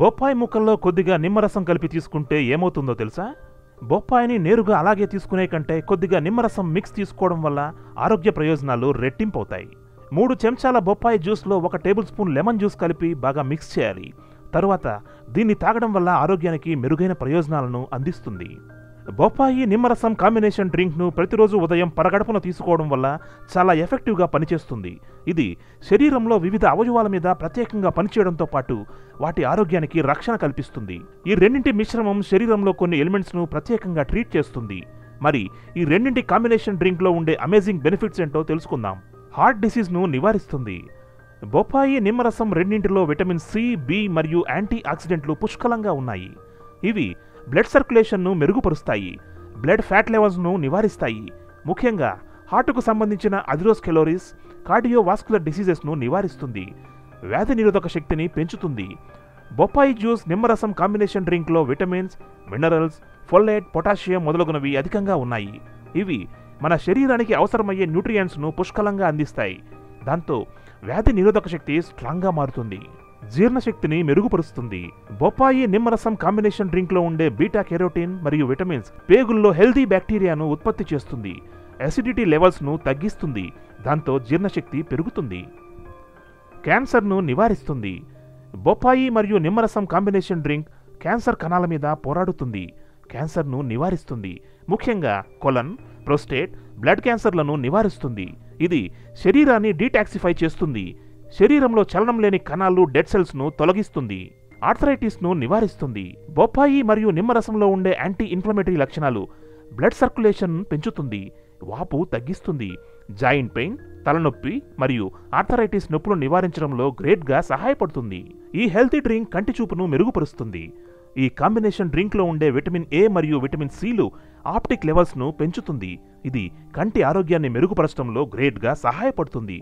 బొప్పాయి ముక్కల్లో కొద్దిగా నిమ్మరసం కలిపి తీసుకుంటే ఏమవుతుందో తెలుసా? బొప్పాయిని నేరుగా అలాగే తీసుకునే కంటే కొద్దిగా నిమ్మరసం మిక్స్ తీసుకోవడం వల్ల ఆరోగ్య ప్రయోజనాలు రెట్టింపవుతాయి. మూడు చెంచాల బొప్పాయి జ్యూస్లో ఒక టేబుల్ స్పూన్ లెమన్ జ్యూస్ కలిపి బాగా మిక్స్ చేయాలి. తరువాత దీన్ని తాగడం వల్ల ఆరోగ్యానికి మెరుగైన ప్రయోజనాలను అందిస్తుంది. బొప్పాయి నిమ్మరసం కాంబినేషన్ డ్రింక్ను ప్రతిరోజు ఉదయం పరగడపున తీసుకోవడం వల్ల చాలా ఎఫెక్టివ్గా పనిచేస్తుంది. ఇది శరీరంలో వివిధ అవయవాల మీద ప్రత్యేకంగా పనిచేయడంతో పాటు వాటి ఆరోగ్యానికి రక్షణ కల్పిస్తుంది. ఈ రెండింటి మిశ్రమం శరీరంలో కొన్ని ఎలిమెంట్స్ను ప్రత్యేకంగా ట్రీట్ చేస్తుంది. మరి ఈ రెండింటి కాంబినేషన్ డ్రింక్లో ఉండే అమేజింగ్ బెనిఫిట్స్ ఏంటో తెలుసుకుందాం. హార్ట్ డిసీజ్ను నివారిస్తుంది. బొప్పాయి నిమ్మరసం రెండింటిలో విటమిన్ సి బి మరియు యాంటీ ఆక్సిడెంట్లు పుష్కలంగా ఉన్నాయి. ఇవి బ్లడ్ సర్క్యులేషన్ను మెరుగుపరుస్తాయి బ్లడ్ ఫ్యాట్ లెవెల్స్ను నివారిస్తాయి. ముఖ్యంగా హార్టుకు సంబంధించిన అదిరోస్ కెలోరీస్ కార్డియోవాస్కులర్ డిసీజెస్ను నివారిస్తుంది వ్యాధి నిరోధక శక్తిని పెంచుతుంది. బొప్పాయి జ్యూస్ నిమ్మరసం కాంబినేషన్ డ్రింక్లో విటమిన్స్ మినరల్స్ ఫొల్లేట్ పొటాషియం మొదలగునవి అధికంగా ఉన్నాయి. ఇవి మన శరీరానికి అవసరమయ్యే న్యూట్రియంట్స్ను పుష్కలంగా అందిస్తాయి. దాంతో వ్యాధి నిరోధక శక్తి స్ట్రాంగ్గా మారుతుంది. జీర్ణశక్తిని మెరుగుపరుస్తుంది. బొప్పాయి నిమ్మరసం కాంబినేషన్ డ్రింక్లో ఉండే బీటా కెరోటిన్ మరియు విటమిన్స్ పేగుల్లో హెల్దీ బ్యాక్టీరియాను ఉత్పత్తి చేస్తుంది. అసిడిటీ లెవెల్స్ను తగ్గిస్తుంది. దాంతో జీర్ణశక్తి పెరుగుతుంది. క్యాన్సర్ను నివారిస్తుంది. బొప్పాయి మరియు నిమ్మరసం కాంబినేషన్ డ్రింక్ క్యాన్సర్ కణాల మీద పోరాడుతుంది. క్యాన్సర్ను నివారిస్తుంది. ముఖ్యంగా కొలన్ ప్రోస్టేట్ బ్లడ్ క్యాన్సర్లను నివారిస్తుంది. ఇది శరీరాన్ని డీటాక్సిఫై చేస్తుంది. శరీరంలో చలనం లేని కణాలు డెడ్ సెల్స్ను తొలగిస్తుంది. ఆర్థరైటిస్ను నివారిస్తుంది. బొప్పాయి మరియు నిమ్మరసంలో ఉండే యాంటీ ఇన్ఫ్లమేటరీ లక్షణాలు బ్లడ్ సర్క్యులేషన్ పెంచుతుంది. వాపు తగ్గిస్తుంది. జాయింట్ పెయిన్ తలనొప్పి మరియు ఆర్థరైటిస్ నొప్పులు నివారించడంలో గ్రేట్గా సహాయపడుతుంది. ఈ హెల్తీ డ్రింక్ కంటి చూపును మెరుగుపరుస్తుంది. ఈ కాంబినేషన్ డ్రింక్లో ఉండే విటమిన్ ఏ మరియు విటమిన్ సిలు ఆప్టిక్ లెవెల్స్ను పెంచుతుంది. ఇది కంటి ఆరోగ్యాన్ని మెరుగుపరచడంలో గ్రేట్గా సహాయపడుతుంది.